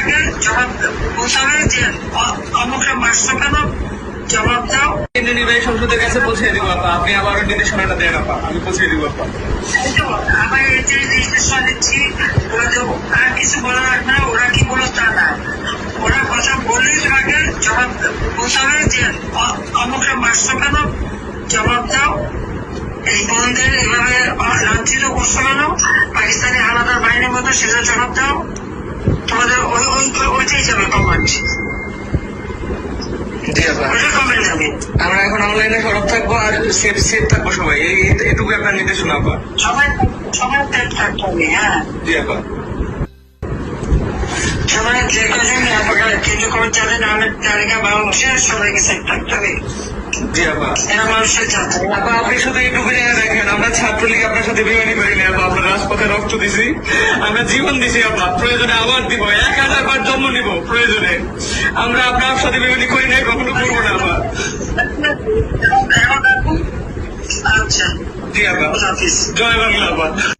বলতে হবে যে অ- অমুকটা মারছো কেন জবাব দাও? কেন্দ্রীয় নির্বাহী সংসদের কাছে পৌঁছে দিব আপা। আপনি আবার নির্দেশনাটা দেন আপা। আমি পৌঁছে দিব আপা। আবার এই যে রেজিস্ট্রেশন দিচ্ছি ওরা আর কিছু বলা লাগবে না ওরা কি বলো তা না। ওরা কথা বললেই তোমাকে জবাব বলতে হবে যে অ- অমুকটা মারছো কেন জবাব দাও? এই বন্ধের এভাবে লাঞ্ছিত করছ কেন? পাকিস্তানি আলাদা বাহিনীর মতো সেটা জবাব দাও। ওইটাই যাবে কমান্ড আমরা এখন অনলাইনে সরব থাকব আর সেফ সেফ থাকব সবাই। এটুকু আপনার নির্দেশনা আপা সবাই সবাই থাকতে হবে হ্যাঁ। জি আপা সবাই যে কজন আপনারা কেন্দ্র করে চলে না হলে তালিকা বাংলাদেশের সবাইকে সেট থাকতে হবে। জি আপা এরা মানুষের যাত্রা আপা আপনি শুধু এইটুকু জায়গায় রাখেন আমরা ছাত্রলীগ আপনার সাথে বিমানি করিনি আপা আমরা রাজপথে রক্ত দিছি আমরা জীবন দিছি আপা প্রয়োজনে আবার দিব নিব প্রয়োজনে। আমরা আপনার সাথে বিমানি করি নাই কখনো করব না আচ্ছা। জি আপা জয় বাংলা আপা